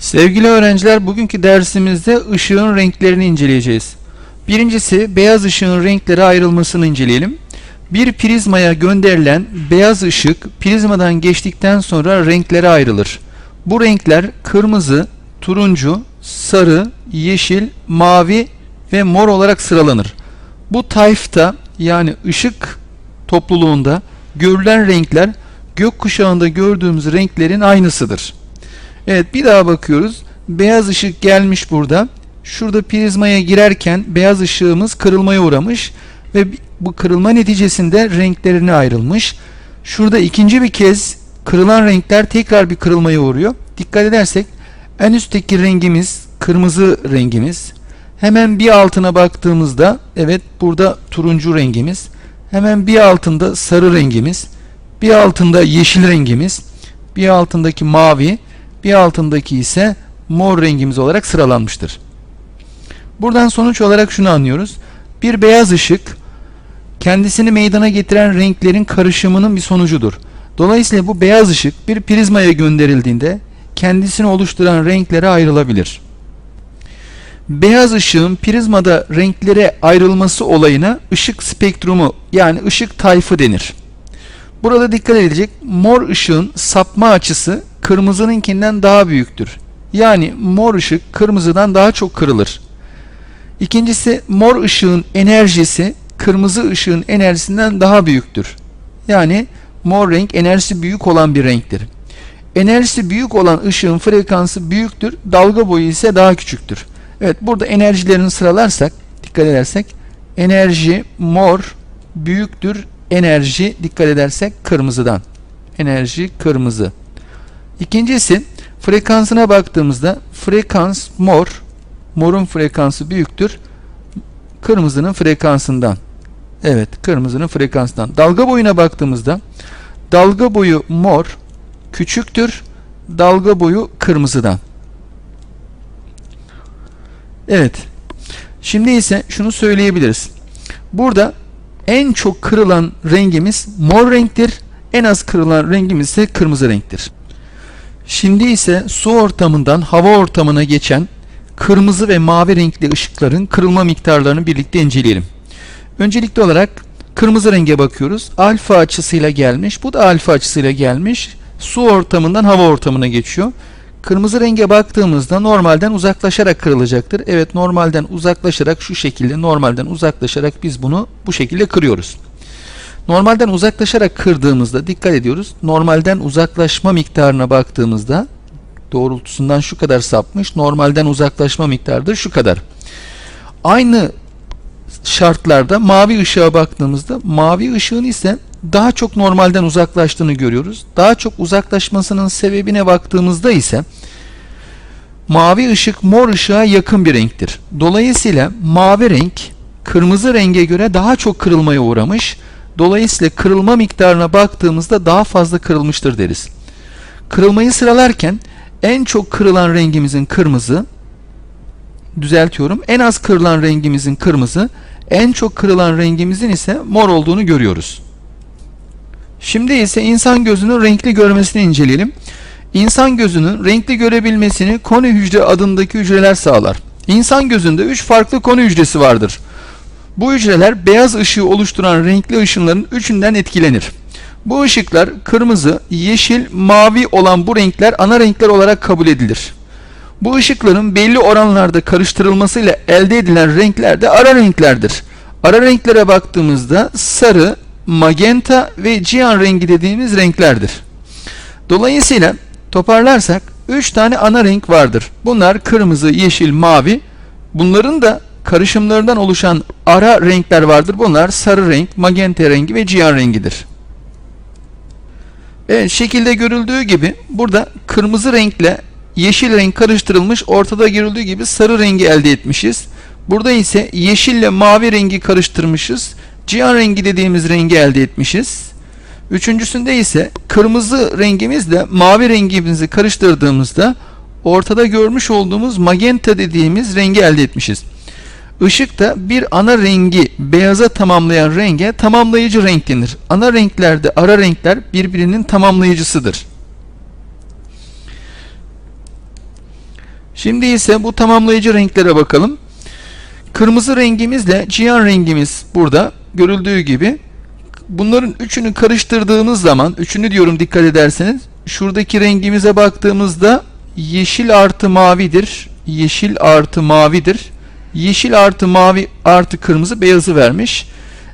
Sevgili öğrenciler, bugünkü dersimizde ışığın renklerini inceleyeceğiz. Birincisi, beyaz ışığın renklere ayrılmasını inceleyelim. Bir prizmaya gönderilen beyaz ışık prizmadan geçtikten sonra renklere ayrılır. Bu renkler kırmızı, turuncu, sarı, yeşil, mavi ve mor olarak sıralanır. Bu tayfta yani ışık topluluğunda görülen renkler gökkuşağında gördüğümüz renklerin aynısıdır. Evet bir daha bakıyoruz. Beyaz ışık gelmiş burada. Şurada prizmaya girerken beyaz ışığımız kırılmaya uğramış ve bu kırılma neticesinde renklerine ayrılmış. Şurada ikinci bir kez kırılan renkler tekrar bir kırılmaya uğruyor. Dikkat edersek en üstteki rengimiz kırmızı rengimiz. Hemen bir altına baktığımızda evet burada turuncu rengimiz. Hemen bir altında sarı rengimiz. Bir altında yeşil rengimiz. Bir altındaki mavi. Bir altındaki ise mor rengimiz olarak sıralanmıştır. Buradan sonuç olarak şunu anlıyoruz. Bir beyaz ışık kendisini meydana getiren renklerin karışımının bir sonucudur. Dolayısıyla bu beyaz ışık bir prizmaya gönderildiğinde kendisini oluşturan renklere ayrılabilir. Beyaz ışığın prizmada renklere ayrılması olayına ışık spektrumu yani ışık tayfı denir. Burada dikkat edilecek mor ışığın sapma açısı kırmızınınkinden daha büyüktür. Yani mor ışık kırmızıdan daha çok kırılır. İkincisi mor ışığın enerjisi kırmızı ışığın enerjisinden daha büyüktür. Yani mor renk enerjisi büyük olan bir renktir. Enerjisi büyük olan ışığın frekansı büyüktür, dalga boyu ise daha küçüktür. Evet burada enerjilerini sıralarsak, dikkat edersek enerji mor büyüktür, enerji dikkat edersek kırmızıdan. Enerji kırmızı. İkincisi frekansına baktığımızda frekans mor, morun frekansı büyüktür, kırmızının frekansından. Evet, kırmızının frekansından. Dalga boyuna baktığımızda dalga boyu mor küçüktür, dalga boyu kırmızıdan. Evet. Şimdi ise şunu söyleyebiliriz. Burada en çok kırılan rengimiz mor renktir. En az kırılan rengimiz ise kırmızı renktir. Şimdi ise su ortamından hava ortamına geçen kırmızı ve mavi renkli ışıkların kırılma miktarlarını birlikte inceleyelim. Öncelikli olarak kırmızı renge bakıyoruz. Alfa açısıyla gelmiş. Bu da alfa açısıyla gelmiş. Su ortamından hava ortamına geçiyor. Kırmızı renge baktığımızda normalden uzaklaşarak kırılacaktır. Evet normalden uzaklaşarak şu şekilde normalden uzaklaşarak biz bunu bu şekilde kırıyoruz. Normalden uzaklaşarak kırdığımızda dikkat ediyoruz. Normalden uzaklaşma miktarına baktığımızda doğrultusundan şu kadar sapmış. Normalden uzaklaşma miktarıdır şu kadar. Aynı şartlarda mavi ışığa baktığımızda mavi ışığın ise daha çok normalden uzaklaştığını görüyoruz. Daha çok uzaklaşmasının sebebine baktığımızda ise mavi ışık mor ışığa yakın bir renktir. Dolayısıyla mavi renk kırmızı renge göre daha çok kırılmaya uğramış. Dolayısıyla kırılma miktarına baktığımızda daha fazla kırılmıştır deriz. Kırılmayı sıralarken en çok kırılan rengimizin kırmızı, düzeltiyorum, en az kırılan rengimizin kırmızı, en çok kırılan rengimizin ise mor olduğunu görüyoruz. Şimdi ise insan gözünün renkli görmesini inceleyelim. İnsan gözünün renkli görebilmesini konu hücre adındaki hücreler sağlar. İnsan gözünde 3 farklı konu hücresi vardır. Bu hücreler beyaz ışığı oluşturan renkli ışınların üçünden etkilenir. Bu ışıklar kırmızı, yeşil, mavi olan bu renkler ana renkler olarak kabul edilir. Bu ışıkların belli oranlarda karıştırılmasıyla elde edilen renkler de ara renklerdir. Ara renklere baktığımızda sarı, magenta ve cian rengi dediğimiz renklerdir. Dolayısıyla toparlarsak 3 tane ana renk vardır. Bunlar kırmızı, yeşil, mavi. Bunların da karışımlarından oluşan ara renkler vardır. Bunlar sarı renk, magenta rengi ve cian rengidir. Evet, şekilde görüldüğü gibi burada kırmızı renkle yeşil renk karıştırılmış, ortada görüldüğü gibi sarı rengi elde etmişiz. Burada ise yeşille mavi rengi karıştırmışız. Cihan rengi dediğimiz rengi elde etmişiz. Üçüncüsünde ise kırmızı rengimizle mavi rengimizi karıştırdığımızda ortada görmüş olduğumuz magenta dediğimiz rengi elde etmişiz. Işık da bir ana rengi beyaza tamamlayan renge tamamlayıcı renk denir. Ana renklerde ara renkler birbirinin tamamlayıcısıdır. Şimdi ise bu tamamlayıcı renklere bakalım. Kırmızı rengimizle cihan rengimiz burada görüldüğü gibi. Bunların üçünü karıştırdığımız zaman, üçünü diyorum dikkat ederseniz, şuradaki rengimize baktığımızda yeşil artı mavidir. Yeşil artı mavidir. Yeşil artı mavi artı kırmızı beyazı vermiş.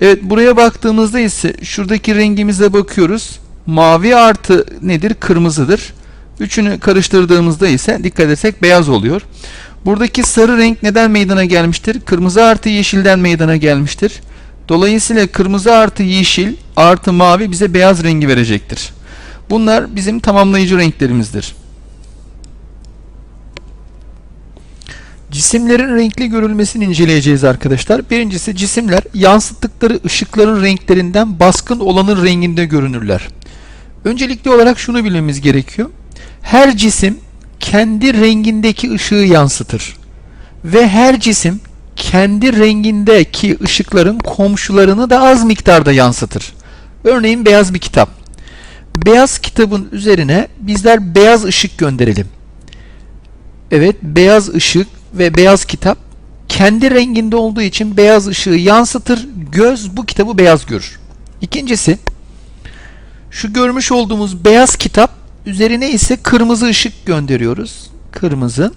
Evet buraya baktığımızda ise şuradaki rengimize bakıyoruz. Mavi artı nedir? Kırmızıdır. Üçünü karıştırdığımızda ise dikkat etsek beyaz oluyor. Buradaki sarı renk neden meydana gelmiştir? Kırmızı artı yeşilden meydana gelmiştir. Dolayısıyla kırmızı artı yeşil artı mavi bize beyaz rengi verecektir. Bunlar bizim tamamlayıcı renklerimizdir. Cisimlerin renkli görülmesini inceleyeceğiz arkadaşlar. Birincisi cisimler yansıttıkları ışıkların renklerinden baskın olanın renginde görünürler. Öncelikli olarak şunu bilmemiz gerekiyor. Her cisim kendi rengindeki ışığı yansıtır. Ve her cisim kendi rengindeki ışıkların komşularını da az miktarda yansıtır. Örneğin beyaz bir kitap. Beyaz kitabın üzerine bizler beyaz ışık gönderelim. Evet, beyaz ışık ve beyaz kitap kendi renginde olduğu için beyaz ışığı yansıtır. Göz bu kitabı beyaz görür. İkincisi, şu görmüş olduğumuz beyaz kitap üzerine ise kırmızı ışık gönderiyoruz. Kırmızı.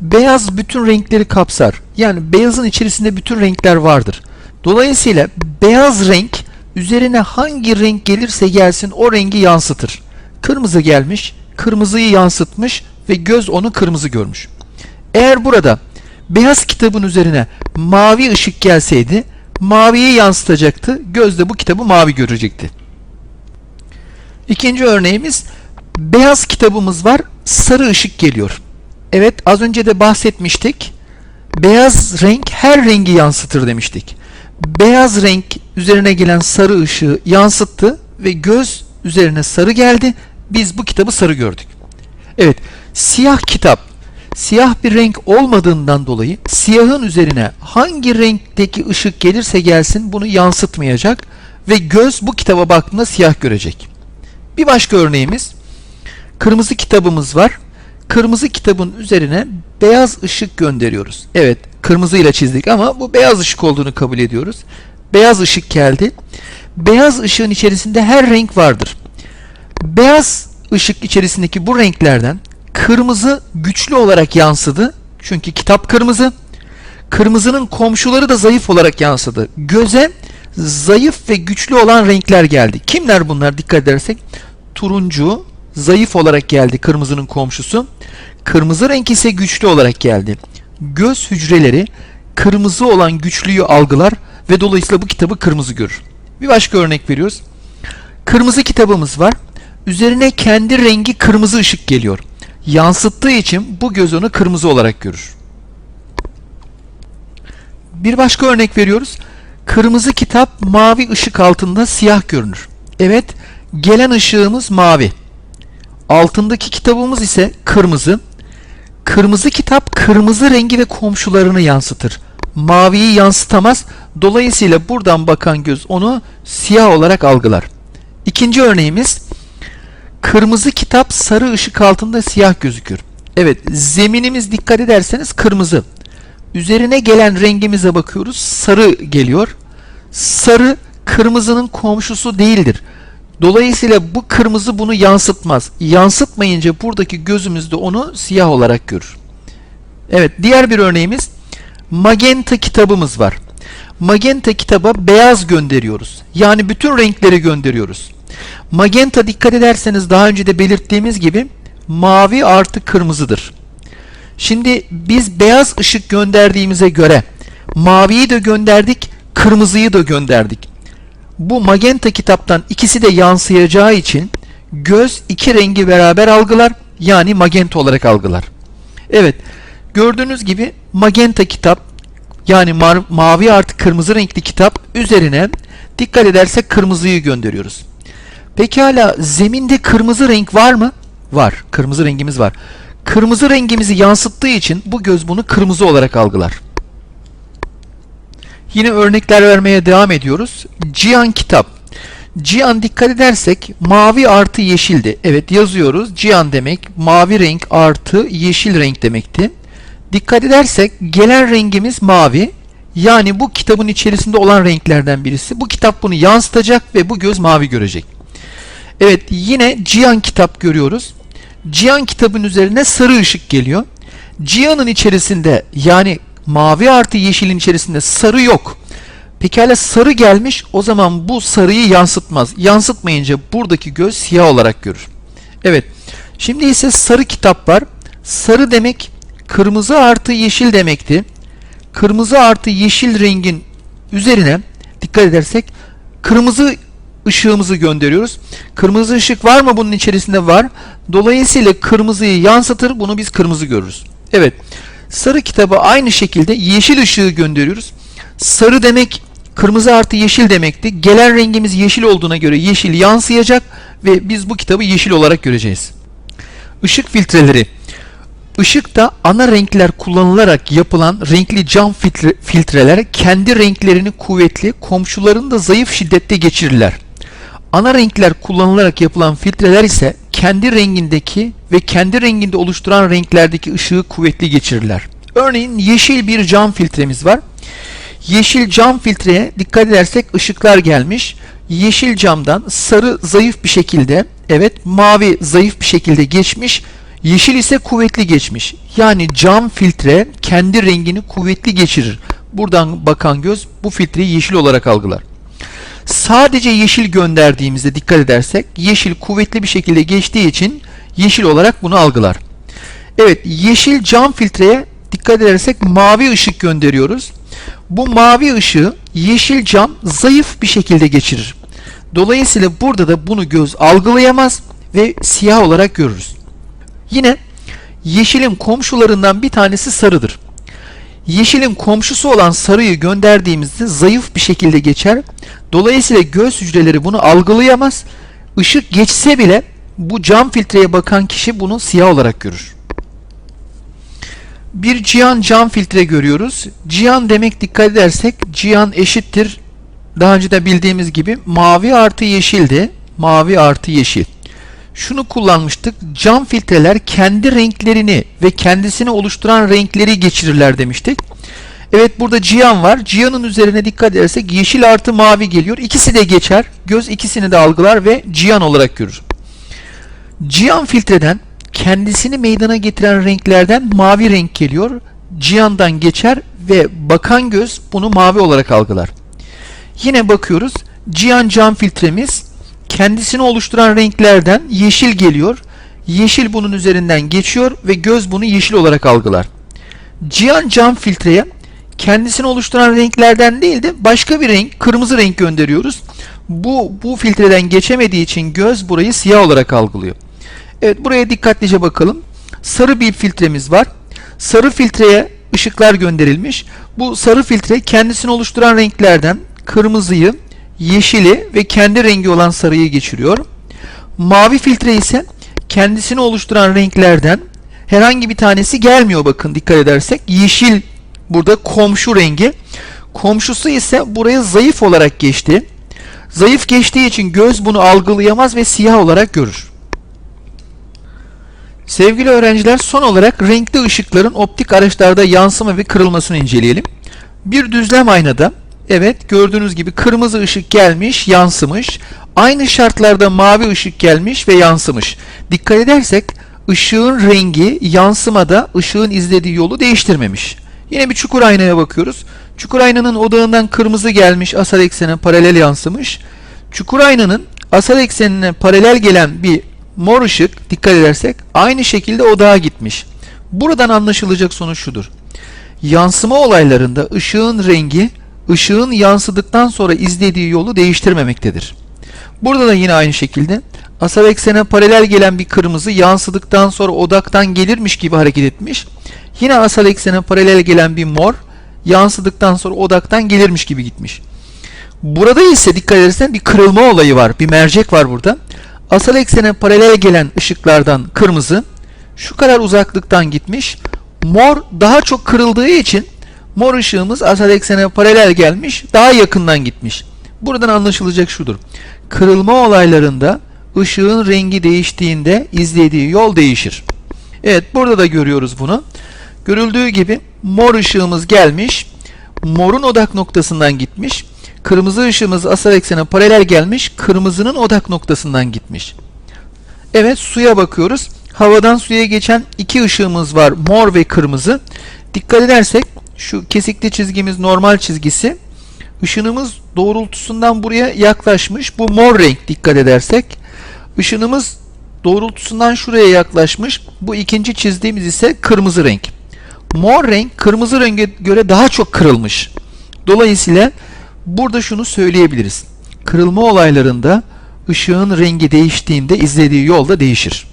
Beyaz bütün renkleri kapsar. Yani beyazın içerisinde bütün renkler vardır. Dolayısıyla beyaz renk üzerine hangi renk gelirse gelsin o rengi yansıtır. Kırmızı gelmiş, kırmızıyı yansıtmış ve göz onu kırmızı görmüş. Eğer burada beyaz kitabın üzerine mavi ışık gelseydi maviyi yansıtacaktı. Göz de bu kitabı mavi görecekti. İkinci örneğimiz beyaz kitabımız var. Sarı ışık geliyor. Evet az önce de bahsetmiştik. Beyaz renk her rengi yansıtır demiştik. Beyaz renk üzerine gelen sarı ışığı yansıttı ve göz üzerine sarı geldi. Biz bu kitabı sarı gördük. Evet, siyah kitap siyah bir renk olmadığından dolayı siyahın üzerine hangi renkteki ışık gelirse gelsin bunu yansıtmayacak ve göz bu kitaba baktığında siyah görecek. Bir başka örneğimiz kırmızı kitabımız var. Kırmızı kitabın üzerine beyaz ışık gönderiyoruz. Evet, kırmızı ile çizdik ama bu beyaz ışık olduğunu kabul ediyoruz. Beyaz ışık geldi. Beyaz ışığın içerisinde her renk vardır. Beyaz ışık içerisindeki bu renklerden kırmızı güçlü olarak yansıdı. Çünkü kitap kırmızı. Kırmızının komşuları da zayıf olarak yansıdı. Göze zayıf ve güçlü olan renkler geldi. Kimler bunlar dikkat edersek? Turuncu zayıf olarak geldi kırmızının komşusu. Kırmızı renk ise güçlü olarak geldi. Göz hücreleri kırmızı olan güçlüyü algılar ve dolayısıyla bu kitabı kırmızı görür. Bir başka örnek veriyoruz. Kırmızı kitabımız var. Üzerine kendi rengi kırmızı ışık geliyor. Yansıttığı için bu göz onu kırmızı olarak görür. Bir başka örnek veriyoruz. Kırmızı kitap mavi ışık altında siyah görünür. Evet, gelen ışığımız mavi. Altındaki kitabımız ise kırmızı. Kırmızı kitap kırmızı rengi ve komşularını yansıtır. Maviyi yansıtamaz. Dolayısıyla buradan bakan göz onu siyah olarak algılar. İkinci örneğimiz kırmızı kitap sarı ışık altında siyah gözükür. Evet, zeminimiz dikkat ederseniz kırmızı. Üzerine gelen rengimize bakıyoruz. Sarı geliyor. Sarı kırmızının komşusu değildir. Dolayısıyla bu kırmızı bunu yansıtmaz. Yansıtmayınca buradaki gözümüz de onu siyah olarak görür. Evet, diğer bir örneğimiz magenta kitabımız var. Magenta kitaba beyaz gönderiyoruz. Yani bütün renkleri gönderiyoruz. Magenta dikkat ederseniz daha önce de belirttiğimiz gibi mavi artı kırmızıdır. Şimdi biz beyaz ışık gönderdiğimize göre maviyi de gönderdik, kırmızıyı da gönderdik. Bu magenta kitaptan ikisi de yansıyacağı için göz iki rengi beraber algılar yani magenta olarak algılar. Evet gördüğünüz gibi magenta kitap yani ma mavi artı kırmızı renkli kitap üzerine dikkat edersek kırmızıyı gönderiyoruz. Pekala zeminde kırmızı renk var mı? Var. Kırmızı rengimiz var. Kırmızı rengimizi yansıttığı için bu göz bunu kırmızı olarak algılar. Yine örnekler vermeye devam ediyoruz. Cihan kitap. Cihan dikkat edersek mavi artı yeşildi. Evet yazıyoruz. Cihan demek mavi renk artı yeşil renk demekti. Dikkat edersek gelen rengimiz mavi. Yani bu kitabın içerisinde olan renklerden birisi. Bu kitap bunu yansıtacak ve bu göz mavi görecek. Evet yine Cihan kitap görüyoruz. Cihan kitabın üzerine sarı ışık geliyor. Cihan'ın içerisinde yani mavi artı yeşilin içerisinde sarı yok. Pekala sarı gelmiş o zaman bu sarıyı yansıtmaz. Yansıtmayınca buradaki göz siyah olarak görür. Evet şimdi ise sarı kitap var. Sarı demek kırmızı artı yeşil demekti. Kırmızı artı yeşil rengin üzerine dikkat edersek kırmızı ışığımızı gönderiyoruz. Kırmızı ışık var mı bunun içerisinde var. Dolayısıyla kırmızıyı yansıtır bunu biz kırmızı görürüz. Evet sarı kitaba aynı şekilde yeşil ışığı gönderiyoruz. Sarı demek kırmızı artı yeşil demekti. Gelen rengimiz yeşil olduğuna göre yeşil yansıyacak ve biz bu kitabı yeşil olarak göreceğiz. Işık filtreleri. Işıkta ana renkler kullanılarak yapılan renkli cam filtre, filtreler kendi renklerini kuvvetli, komşularını da zayıf şiddette geçirirler. Ana renkler kullanılarak yapılan filtreler ise kendi rengindeki ve kendi renginde oluşturan renklerdeki ışığı kuvvetli geçirirler. Örneğin yeşil bir cam filtremiz var. Yeşil cam filtreye dikkat edersek ışıklar gelmiş. Yeşil camdan sarı zayıf bir şekilde, evet mavi zayıf bir şekilde geçmiş. Yeşil ise kuvvetli geçmiş. Yani cam filtre kendi rengini kuvvetli geçirir. Buradan bakan göz bu filtreyi yeşil olarak algılar. Sadece yeşil gönderdiğimizde dikkat edersek yeşil kuvvetli bir şekilde geçtiği için yeşil olarak bunu algılar. Evet yeşil cam filtreye dikkat edersek mavi ışık gönderiyoruz. Bu mavi ışığı yeşil cam zayıf bir şekilde geçirir. Dolayısıyla burada da bunu göz algılayamaz ve siyah olarak görürüz. Yine yeşilin komşularından bir tanesi sarıdır. Yeşilin komşusu olan sarıyı gönderdiğimizde zayıf bir şekilde geçer. Dolayısıyla göz hücreleri bunu algılayamaz. Işık geçse bile bu cam filtreye bakan kişi bunu siyah olarak görür. Bir cihan cam filtre görüyoruz. Cihan demek dikkat edersek cihan eşittir. Daha önce de bildiğimiz gibi mavi artı yeşildi. Mavi artı yeşil. Şunu kullanmıştık. Cam filtreler kendi renklerini ve kendisini oluşturan renkleri geçirirler demiştik. Evet burada cihan var. Cihanın üzerine dikkat edersek yeşil artı mavi geliyor. İkisi de geçer. Göz ikisini de algılar ve cihan olarak görür. Cihan filtreden kendisini meydana getiren renklerden mavi renk geliyor. Cihandan geçer ve bakan göz bunu mavi olarak algılar. Yine bakıyoruz. Cihan cam filtremiz kendisini oluşturan renklerden yeşil geliyor. Yeşil bunun üzerinden geçiyor ve göz bunu yeşil olarak algılar. Cihan cam filtreye kendisini oluşturan renklerden değil de başka bir renk, kırmızı renk gönderiyoruz. Bu bu filtreden geçemediği için göz burayı siyah olarak algılıyor. Evet buraya dikkatlice bakalım. Sarı bir filtremiz var. Sarı filtreye ışıklar gönderilmiş. Bu sarı filtre kendisini oluşturan renklerden kırmızıyı, yeşili ve kendi rengi olan sarıyı geçiriyor. Mavi filtre ise kendisini oluşturan renklerden herhangi bir tanesi gelmiyor bakın dikkat edersek. Yeşil burada komşu rengi. Komşusu ise buraya zayıf olarak geçti. Zayıf geçtiği için göz bunu algılayamaz ve siyah olarak görür. Sevgili öğrenciler son olarak renkli ışıkların optik araçlarda yansıma ve kırılmasını inceleyelim. Bir düzlem aynada evet gördüğünüz gibi kırmızı ışık gelmiş yansımış. Aynı şartlarda mavi ışık gelmiş ve yansımış. Dikkat edersek ışığın rengi yansımada ışığın izlediği yolu değiştirmemiş. Yine bir çukur aynaya bakıyoruz. Çukur aynanın odağından kırmızı gelmiş asal eksene paralel yansımış. Çukur aynanın asal eksenine paralel gelen bir mor ışık dikkat edersek aynı şekilde odağa gitmiş. Buradan anlaşılacak sonuç şudur. Yansıma olaylarında ışığın rengi ışığın yansıdıktan sonra izlediği yolu değiştirmemektedir. Burada da yine aynı şekilde asal eksene paralel gelen bir kırmızı yansıdıktan sonra odaktan gelirmiş gibi hareket etmiş. Yine asal eksene paralel gelen bir mor yansıdıktan sonra odaktan gelirmiş gibi gitmiş. Burada ise dikkat edersen bir kırılma olayı var. Bir mercek var burada. Asal eksene paralel gelen ışıklardan kırmızı şu kadar uzaklıktan gitmiş. Mor daha çok kırıldığı için mor ışığımız asal eksene paralel gelmiş. Daha yakından gitmiş. Buradan anlaşılacak şudur. Kırılma olaylarında ışığın rengi değiştiğinde izlediği yol değişir. Evet burada da görüyoruz bunu. Görüldüğü gibi mor ışığımız gelmiş. Morun odak noktasından gitmiş. Kırmızı ışığımız asal eksene paralel gelmiş. Kırmızının odak noktasından gitmiş. Evet suya bakıyoruz. Havadan suya geçen iki ışığımız var. Mor ve kırmızı. Dikkat edersek şu kesikli çizgimiz normal çizgisi. Işınımız doğrultusundan buraya yaklaşmış. Bu mor renk dikkat edersek. Işınımız doğrultusundan şuraya yaklaşmış. Bu ikinci çizdiğimiz ise kırmızı renk. Mor renk kırmızı renge göre daha çok kırılmış. Dolayısıyla burada şunu söyleyebiliriz. Kırılma olaylarında ışığın rengi değiştiğinde izlediği yol da değişir.